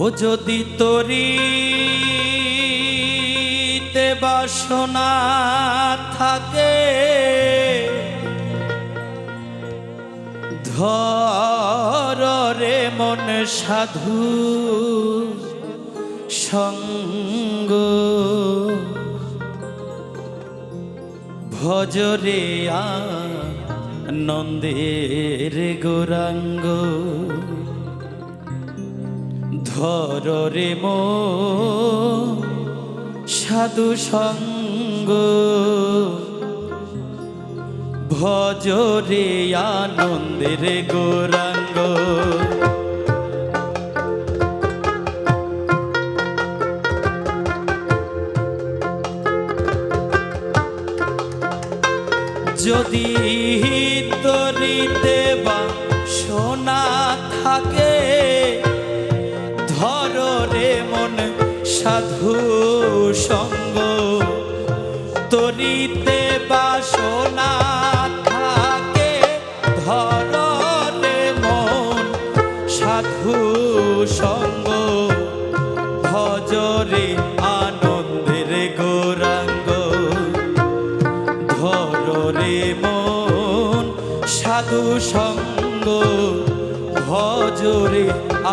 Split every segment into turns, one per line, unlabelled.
ও যদি তরি বাসনা থাকে ধর মন সাধু সঙ্গ। ভজরে নন্দের গোরাঙ্গ। ধর রে মো সাধু সঙ্গ। ভজরে আনন্দের গোরাঙ্গ। যদি সাধু সঙ্গ, তরিতে বা সোনা থাকে ধর রে মন সাধু সঙ্গ, ভজরে আনন্দের গৌরাঙ্গ ধর রে মন সাধু সঙ্গ, ভজরে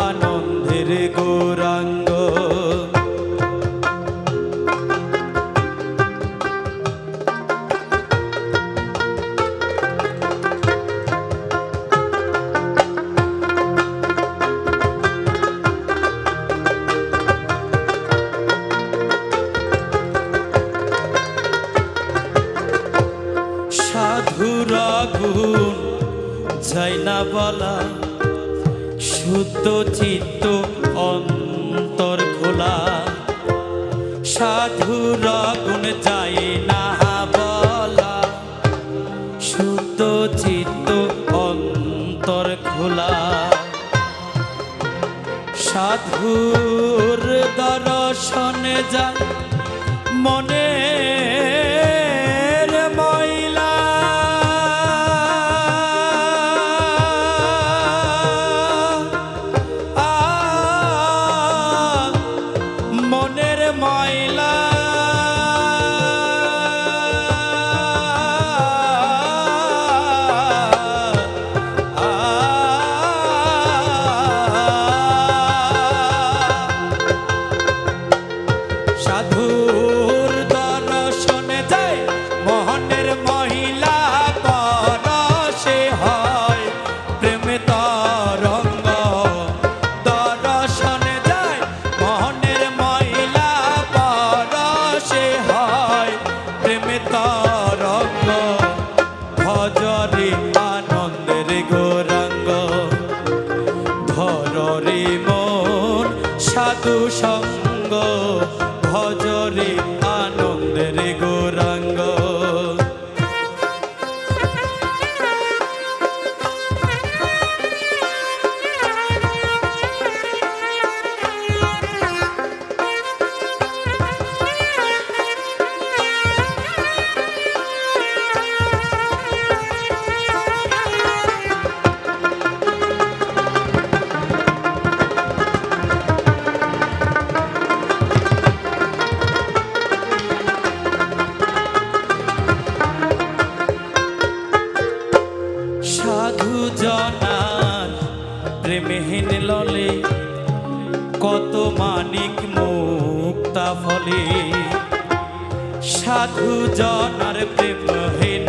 আনন্দের গৌরাঙ্গ। যাই না বলা, শুদ্ধ চিত্ত অন্তর খোলা। সাধুর গুণ যাই না বলা, শুদ্ধ চিত্ত অন্তর খোলা। সাধুর দর্শনে যায় মনের আনন্দের গৌরাঙ্গ প্রেমহীন ললে কত মানিক মুক্তা ফলে। সাধু জনার প্রেমহীন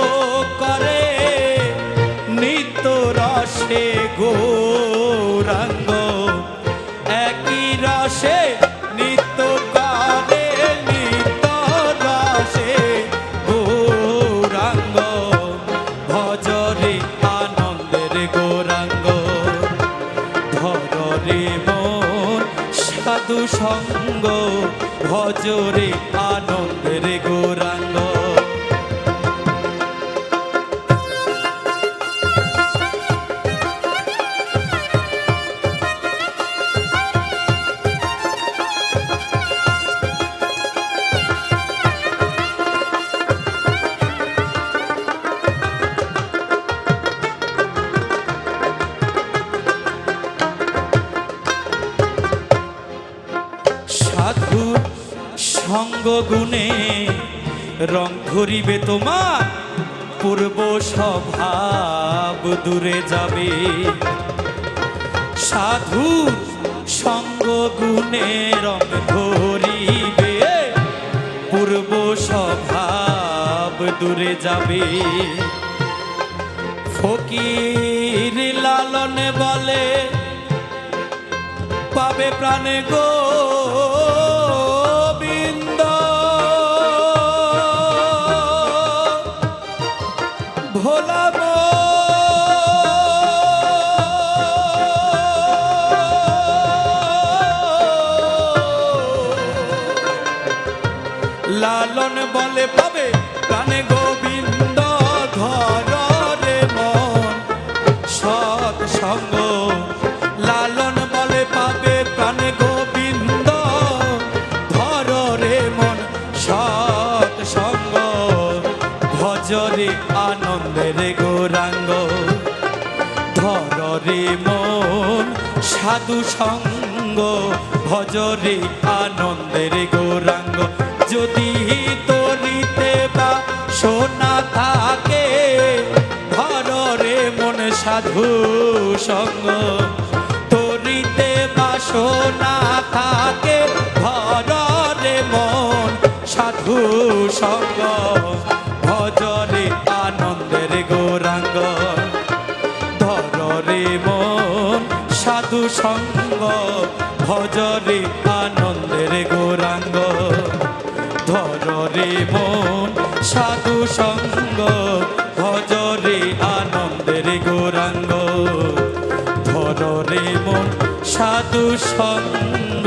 ভজরে আনন্দের গৌরাঙ্গ গুণে রং ধরিবে তোমার, পূর্ব স্বভাব দূরে যাবে। সাধু সঙ্গ গুণে রং ধরিবে, পূর্ব স্বভাব দূরে যাবে। ফকির লালন বলে, পাবে প্রাণে গো লালন বলে পাবে, প্রাণে গোবিন্দ ধর রে মন। সৎ সঙ্গ লালন বলে পাবে, প্রাণে গোবিন্দ ধর রে মন। সৎ সঙ্গ ভজরে আনন্দের গৌরাঙ্গ ধর রে মন। সাধু সঙ্গ ভজরে আনন্দের গৌরাঙ্গ যদি তরিতে বা সোনা থাকে ধর মন সাধু সঙ্গ। তরিতে বা সোনা থাকে ধর মন সাধু সঙ্গ। ভজরে আনন্দের গৌরাঙ্গ ধরে মন সাধু সঙ্গ। ভজরে আনন্দের গৌরাঙ্গ। মন সাধু সঙ্গ ভজরে আনন্দের গৌরাঙ্গ। ধরে মন সাধু সঙ্গ।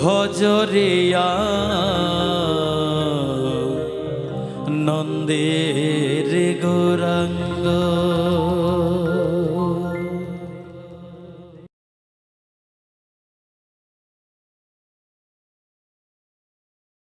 ভজরে নন্দে